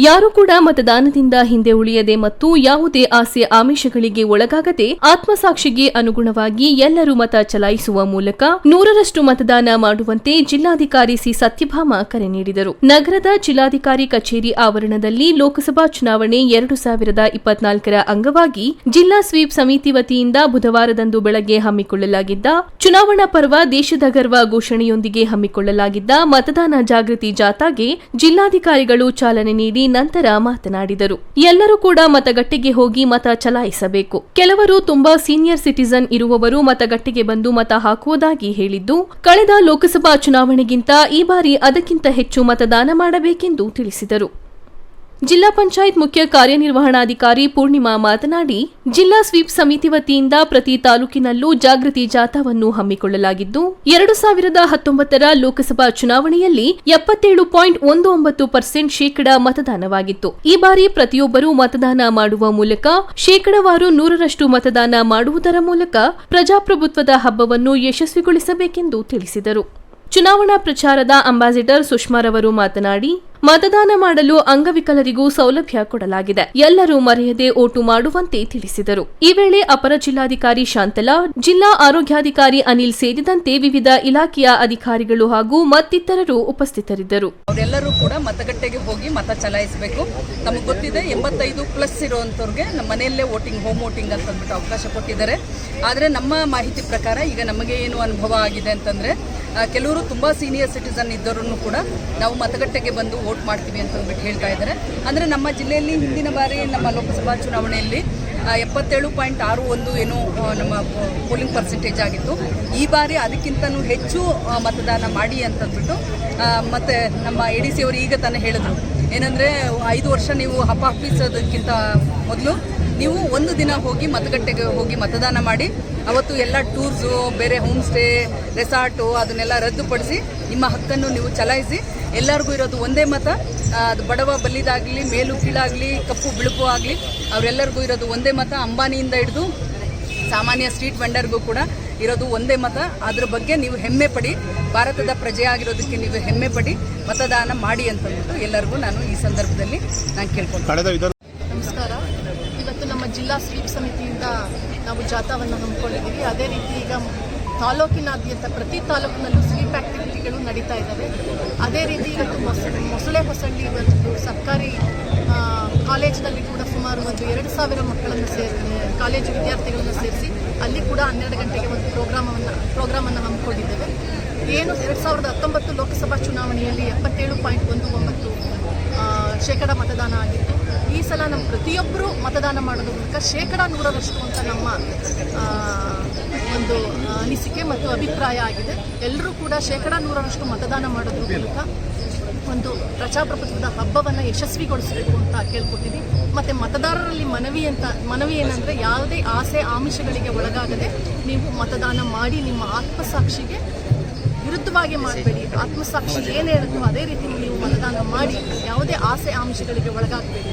ಯಾರು ಕೂಡ ಮತದಾನದಿಂದ ಹಿಂದೆ ಉಳಿಯದೆ ಮತ್ತು ಯಾವುದೇ ಆಸೆ ಆಮಿಷಗಳಿಗೆ ಒಳಗಾಗದೆ ಆತ್ಮಸಾಕ್ಷಿಗೆ ಅನುಗುಣವಾಗಿ ಎಲ್ಲರೂ ಮತ ಚಲಾಯಿಸುವ ಮೂಲಕ ನೂರರಷ್ಟು ಮತದಾನ ಮಾಡುವಂತೆ ಜಿಲ್ಲಾಧಿಕಾರಿ ಸಿ ಸತ್ಯಭಾಮ ಕರೆ ನೀಡಿದರು. ನಗರದ ಜಿಲ್ಲಾಧಿಕಾರಿ ಕಚೇರಿ ಆವರಣದಲ್ಲಿ ಲೋಕಸಭಾ ಚುನಾವಣೆ ಎರಡು ಸಾವಿರದ ಇಪ್ಪತ್ನಾಲ್ಕರ ಅಂಗವಾಗಿ ಜಿಲ್ಲಾ ಸ್ವೀಪ್ ಸಮಿತಿ ವತಿಯಿಂದ ಬುಧವಾರದಂದು ಬೆಳಗ್ಗೆ ಹಮ್ಮಿಕೊಳ್ಳಲಾಗಿದ್ದ ಚುನಾವಣಾ ಪರ್ವ ದೇಶದ ಗರ್ವ ಘೋಷಣೆಯೊಂದಿಗೆ ಹಮ್ಮಿಕೊಳ್ಳಲಾಗಿದ್ದ ಮತದಾನ ಜಾಗೃತಿ ಜಾಥಾಗೆ ಜಿಲ್ಲಾಧಿಕಾರಿಗಳು ಚಾಲನೆ ನೀಡಿ ನಂತರ ಮಾತನಾಡಿದರು. ಎಲ್ಲರೂ ಕೂಡ ಮತಗಟ್ಟೆಗೆ ಹೋಗಿ ಮತ ಚಲಾಯಿಸಬೇಕು. ಕೆಲವರು ತುಂಬಾ ಸೀನಿಯರ್ ಸಿಟಿಸನ್ ಇರುವವರು ಮತಗಟ್ಟೆಗೆ ಬಂದು ಮತ ಹಾಕುವುದಾಗಿ ಹೇಳಿದ್ದು, ಕಳೆದ ಲೋಕಸಭಾ ಚುನಾವಣೆಗಿಂತ ಈ ಬಾರಿ ಅದಕ್ಕಿಂತ ಹೆಚ್ಚು ಮತದಾನ ಮಾಡಬೇಕೆಂದು ತಿಳಿಸಿದರು. ಜಿಲ್ಲಾ ಪಂಚಾಯತ್ ಮುಖ್ಯ ಕಾರ್ಯನಿರ್ವಹಣಾಧಿಕಾರಿ ಪೂರ್ಣಿಮಾ ಮಾತನಾಡಿ, ಜಿಲ್ಲಾ ಸ್ವೀಪ್ ಸಮಿತಿ ವತಿಯಿಂದ ಪ್ರತಿ ತಾಲೂಕಿನಲ್ಲೂ ಜಾಗೃತಿ ಜಾಥಾವನ್ನು ಹಮ್ಮಿಕೊಳ್ಳಲಾಗಿದ್ದು, ಎರಡು ಸಾವಿರದ ಹತ್ತೊಂಬತ್ತರ ಲೋಕಸಭಾ ಚುನಾವಣೆಯಲ್ಲಿ ಎಪ್ಪತ್ತೇಳು ಪಾಯಿಂಟ್ ಒಂದು ಒಂಬತ್ತು ಪರ್ಸೆಂಟ್ ಶೇಕಡಾ ಮತದಾನವಾಗಿತ್ತು. ಈ ಬಾರಿ ಪ್ರತಿಯೊಬ್ಬರೂ ಮತದಾನ ಮಾಡುವ ಮೂಲಕ ಶೇಕಡವಾರು ನೂರರಷ್ಟು ಮತದಾನ ಮಾಡುವುದರ ಮೂಲಕ ಪ್ರಜಾಪ್ರಭುತ್ವದ ಹಬ್ಬವನ್ನು ಯಶಸ್ವಿಗೊಳಿಸಬೇಕೆಂದು ತಿಳಿಸಿದರು. ಚುನಾವಣಾ ಪ್ರಚಾರದ ಅಂಬಾಸಿಡರ್ ಸುಷ್ಮಾರವರು ಮಾತನಾಡಿ, ಮತದಾನ ಮಾಡಲು ಅಂಗವಿಕಲರಿಗೂ ಸೌಲಭ್ಯ ಕೊಡಲಾಗಿದೆ. ಎಲ್ಲರೂ ಮರೆಯದೆ ಓಟು ಮಾಡುವಂತೆ ತಿಳಿಸಿದರು. ಈ ವೇಳೆ ಅಪರ ಜಿಲ್ಲಾಧಿಕಾರಿ ಶಾಂತಲಾ, ಜಿಲ್ಲಾ ಆರೋಗ್ಯಾಧಿಕಾರಿ ಅನಿಲ್ ಸೇರಿದಂತೆ ವಿವಿಧ ಇಲಾಖೆಯ ಅಧಿಕಾರಿಗಳು ಹಾಗೂ ಮತ್ತಿತರರು ಉಪಸ್ಥಿತರಿದ್ದರು. ಅವರೆಲ್ಲರೂ ಕೂಡ ಮತಗಟ್ಟೆಗೆ ಹೋಗಿ ಮತ ಚಲಾಯಿಸಬೇಕು. ನಮಗೆ ಗೊತ್ತಿದೆ, ಎಂಬತ್ತೈದು ಪ್ಲಸ್ ಇರುವಂತವ್ರಿಗೆ ನಮ್ಮ ಮನೆಯಲ್ಲೇ ವೋಟಿಂಗ್ ಹೋಮ್ ವೋಟಿಂಗ್ ಅಂತ ಅವಕಾಶ ಕೊಟ್ಟಿದ್ದಾರೆ. ಆದರೆ ನಮ್ಮ ಮಾಹಿತಿ ಪ್ರಕಾರ ಈಗ ನಮಗೆ ಏನು ಅನುಭವ ಆಗಿದೆ ಅಂತಂದರೆ ಕೆಲವರು ತುಂಬ ಸೀನಿಯರ್ ಸಿಟಿಸನ್ ಇದ್ದವರನ್ನು ಕೂಡ ನಾವು ಮತಗಟ್ಟೆಗೆ ಬಂದು ವೋಟ್ ಮಾಡ್ತೀವಿ ಅಂತ ಅಂದ್ಬಿಟ್ಟು ಹೇಳ್ತಾ ಇದ್ದಾರೆ. ಅಂದರೆ ನಮ್ಮ ಜಿಲ್ಲೆಯಲ್ಲಿ ಹಿಂದಿನ ಬಾರಿ ನಮ್ಮ ಲೋಕಸಭಾ ಚುನಾವಣೆಯಲ್ಲಿ ಎಪ್ಪತ್ತೇಳು ಪಾಯಿಂಟ್ ಆರು ಒಂದು ಏನು ನಮ್ಮ ಪೋಲಿಂಗ್ ಪರ್ಸೆಂಟೇಜ್ ಆಗಿತ್ತು. ಈ ಬಾರಿ ಅದಕ್ಕಿಂತನೂ ಹೆಚ್ಚು ಮತದಾನ ಮಾಡಿ ಅಂತಂದ್ಬಿಟ್ಟು ಮತ್ತೆ ನಮ್ಮ ಎ ಡಿ ಸಿ ಅವರು ಈಗ ತಾನೇ ಹೇಳಿದ್ರು. ಏನಂದರೆ ಐದು ವರ್ಷ ನೀವು ಹಪ್ಪ ಹಪ್ಪಿಸೋದಕ್ಕಿಂತ ಮೊದಲು ನೀವು ಒಂದು ದಿನ ಹೋಗಿ ಮತಗಟ್ಟೆಗೆ ಹೋಗಿ ಮತದಾನ ಮಾಡಿ ಅವತ್ತು ಎಲ್ಲ ಟೂರ್ಸು ಬೇರೆ ಹೋಮ್ ಸ್ಟೇ ರೆಸಾರ್ಟು ಅದನ್ನೆಲ್ಲ ರದ್ದುಪಡಿಸಿ ನಿಮ್ಮ ಹಕ್ಕನ್ನು ನೀವು ಚಲಾಯಿಸಿ ಎಲ್ಲರಿಗೂ ಇರೋದು ಒಂದೇ ಮತ. ಅದು ಬಡವ ಬಲ್ಲಿದಾಗಲಿ ಮೇಲು ಕೀಳಾಗಲಿ ಕಪ್ಪು ಬಿಳುಪು ಆಗಲಿ ಅವರೆಲ್ಲರಿಗೂ ಇರೋದು ಒಂದೇ ಮತ. ಅಂಬಾನಿಯಿಂದ ಹಿಡಿದು ಸಾಮಾನ್ಯ ಸ್ಟ್ರೀಟ್ ವೆಂಡರ್ಗೂ ಕೂಡ ಇರೋದು ಒಂದೇ ಮತ. ಅದ್ರ ಬಗ್ಗೆ ನೀವು ಹೆಮ್ಮೆ ಪಡಿ. ಭಾರತದ ಪ್ರಜೆಯಾಗಿರೋದಕ್ಕೆ ನೀವು ಹೆಮ್ಮೆ ಪಡಿ. ಮತದಾನ ಮಾಡಿ ಅಂತಂದ್ಬಿಟ್ಟು ಎಲ್ಲರಿಗೂ ನಾನು ಈ ಸಂದರ್ಭದಲ್ಲಿ ನಾನು ಕೇಳ್ಕೊಂಡು ನಮಸ್ಕಾರ. ಇವತ್ತು ನಮ್ಮ ಜಿಲ್ಲಾ ಸ್ವೀಪ್ ಸಮಿತಿಯಿಂದ ನಾವು ಜಾಥಾವನ್ನು ಹಮ್ಮಿಕೊಂಡಿದ್ದೀವಿ. ಅದೇ ರೀತಿ ಈಗ ತಾಲೂಕಿನಾದ್ಯಂತ ಪ್ರತಿ ತಾಲೂಕಿನಲ್ಲೂ ಸ್ವೀಪ್ ಆ್ಯಕ್ಟಿವಿಟಿಗಳು ನಡೀತಾ ಇದ್ದಾವೆ. ಅದೇ ರೀತಿ ಇವತ್ತು ಮೊಸ, ಮೊಸಳೆ ಹೊಸಳ್ಳಿ ಇವತ್ತು ಸರ್ಕಾರಿ ಕಾಲೇಜಿನಲ್ಲಿ ಕೂಡ ಸುಮಾರು ಒಂದು ಎರಡು ಸಾವಿರ ಮಕ್ಕಳನ್ನು ಸೇರಿ, ಕಾಲೇಜು ವಿದ್ಯಾರ್ಥಿಗಳನ್ನು ಸೇರಿಸಿ ಅಲ್ಲಿ ಕೂಡ ಹನ್ನೆರಡು ಗಂಟೆಗೆ ಒಂದು ಪ್ರೋಗ್ರಾಮವನ್ನು, ಪ್ರೋಗ್ರಾಮನ್ನು ಹಮ್ಮಿಕೊಂಡಿದ್ದೇವೆ. ಏನು ಎರಡು ಸಾವಿರದ ಹತ್ತೊಂಬತ್ತು ಲೋಕಸಭಾ ಚುನಾವಣೆಯಲ್ಲಿ ಎಪ್ಪತ್ತೇಳು ಪಾಯಿಂಟ್ ಒಂದು ಒಂಬತ್ತು ಶೇಕಡ ಮತದಾನ ಆಗಿತ್ತು ಈ ಸಲ ನಮ್ಮ ಪ್ರತಿಯೊಬ್ಬರು ಮತದಾನ ಮಾಡೋದ್ರ ಮೂಲಕ ಶೇಕಡ ನೂರರಷ್ಟು ಅಂತ ನಮ್ಮ ಒಂದು ಅನಿಸಿಕೆ ಮತ್ತು ಅಭಿಪ್ರಾಯ ಆಗಿದೆ. ಎಲ್ಲರೂ ಕೂಡ ಶೇಕಡ ನೂರರಷ್ಟು ಮತದಾನ ಮಾಡೋದ್ರ ಮೂಲಕ ಒಂದು ಪ್ರಜಾಪ್ರಭುತ್ವದ ಹಬ್ಬವನ್ನು ಯಶಸ್ವಿಗೊಳಿಸಬೇಕು ಅಂತ ಕೇಳ್ಕೊತೀವಿ ಮತ್ತು ಮತದಾರರಲ್ಲಿ ಮನವಿ ಅಂತ, ಮನವಿ ಏನಂದರೆ ಯಾವುದೇ ಆಸೆ, ಆಮಿಷಗಳಿಗೆ ಒಳಗಾಗದೆ ನೀವು ಮತದಾನ ಮಾಡಿ ನಿಮ್ಮ ಆತ್ಮಸಾಕ್ಷಿಗೆ ವಿರುದ್ಧವಾಗಿ ಮಾಡಬೇಡಿ. ಆತ್ಮಸಾಕ್ಷಿ ಏನು ಹೇಳುತ್ತೋ ಅದೇ ರೀತಿ ನೀವು ಮತದಾನ ಮಾಡಿ, ಯಾವುದೇ ಆಸೆ, ಆಮಿಷಗಳಿಗೆ ಒಳಗಾಗಬೇಡಿ.